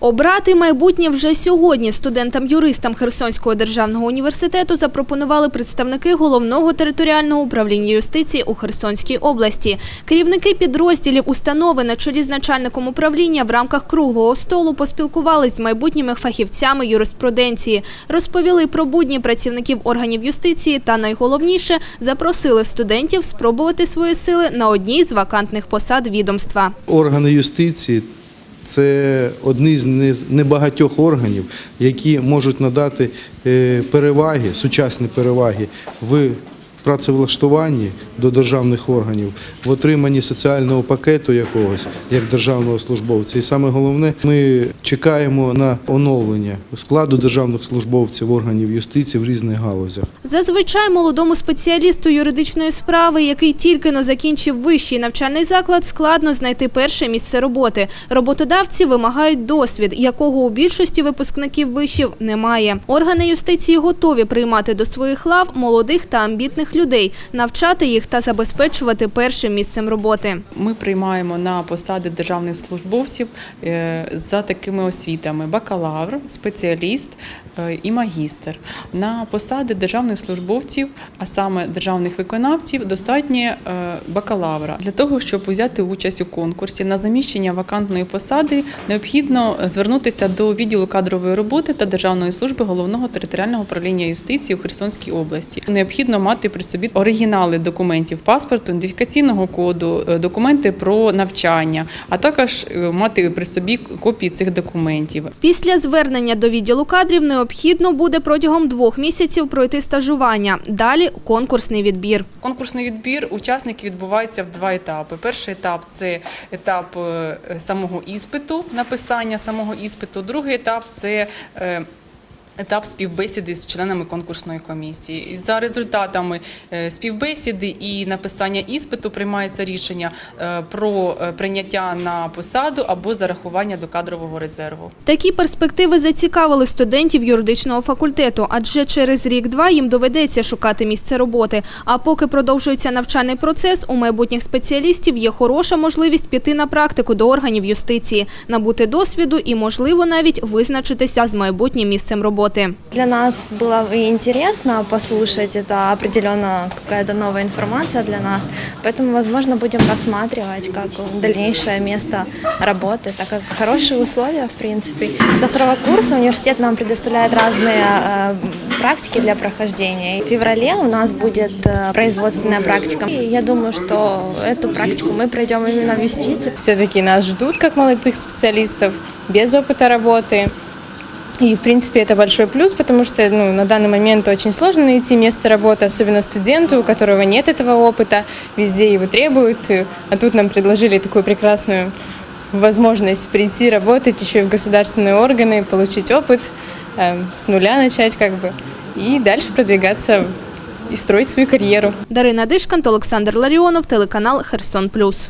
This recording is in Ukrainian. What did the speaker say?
Обрати майбутнє вже сьогодні студентам-юристам Херсонського державного університету запропонували представники головного територіального управління юстиції у Херсонській області. Керівники підрозділів установи на чолі з начальником управління в рамках круглого столу поспілкувались з майбутніми фахівцями юриспруденції, розповіли про будні працівників органів юстиції та найголовніше запросили студентів спробувати свої сили на одній з вакантних посад відомства. Органи юстиції це одні з не- небагатьох органів, які можуть надати е, переваги, сучасні переваги в працевлаштуванні до державних органів, в отриманні соціального пакету якогось як державного службовця. І саме головне, ми чекаємо на оновлення складу державних службовців органів юстиції в різних галузях. Зазвичай молодому спеціалісту юридичної справи, який тільки но закінчив вищий навчальний заклад, складно знайти перше місце роботи. Роботодавці вимагають досвід, якого у більшості випускників вишів немає. Органи юстиції готові приймати до своїх лав молодих та амбітних людей, навчати їх та забезпечувати першим місцем роботи. Ми приймаємо на посади державних службовців е, за такими освітами: бакалавр, спеціаліст е, і магістр. На посади державних службовців, а саме державних виконавців, достатньо е, бакалавра. Для того, щоб взяти участь у конкурсі на заміщення вакантної посади, необхідно звернутися до відділу кадрової роботи та державної служби головного територіального управління юстиції у Херсонській області. Необхідно мати при собі оригінали документів паспорту, ідентифікаційного коду, е, документи про навчання, а також е, мати при собі копії цих документів. Після звернення до відділу кадрів необхідно буде протягом двох місяців пройти стажування. Далі конкурсний відбір. Конкурсний відбір учасників відбувається в два етапи. Перший етап це етап е, самого іспиту, написання самого іспиту. Другий етап це Етап співбесіди з членами конкурсної комісії. За результатами е, співбесіди і написання іспиту приймається рішення е, про е, прийняття на посаду або зарахування до кадрового резерву. Такі перспективи зацікавили студентів юридичного факультету, адже через рік-два їм доведеться шукати місце роботи. А поки продовжується навчальний процес, у майбутніх спеціалістів є хороша можливість піти на практику до органів юстиції, набути досвіду і, можливо, навіть визначитися з майбутнім місцем роботи. Для нас было интересно послушать, это определенно какая-то новая информация для нас, поэтому, возможно, будем рассматривать как дальнейшее место работы, так как хорошие условия, в принципе. Со второго курса университет нам предоставляет разные э, практики для прохождения. В феврале у нас будет э, производственная практика. И я думаю, что эту практику мы пройдем именно в юстиции. все-таки нас ждут как молодых специалистов без опыта работы. И, в принципе, это большой плюс, потому что ну, на данный момент очень сложно найти место работы, особенно студенту, у которого нет этого опыта, везде его требуют. И- А тут нам предложили такую прекрасную возможность прийти работать еще и в государственные органы, получить опыт, э, с нуля начать как бы, и дальше продвигаться и строить свою карьеру. Дарина Дишкант, Олександр Ларіонов, телеканал Херсон Плюс.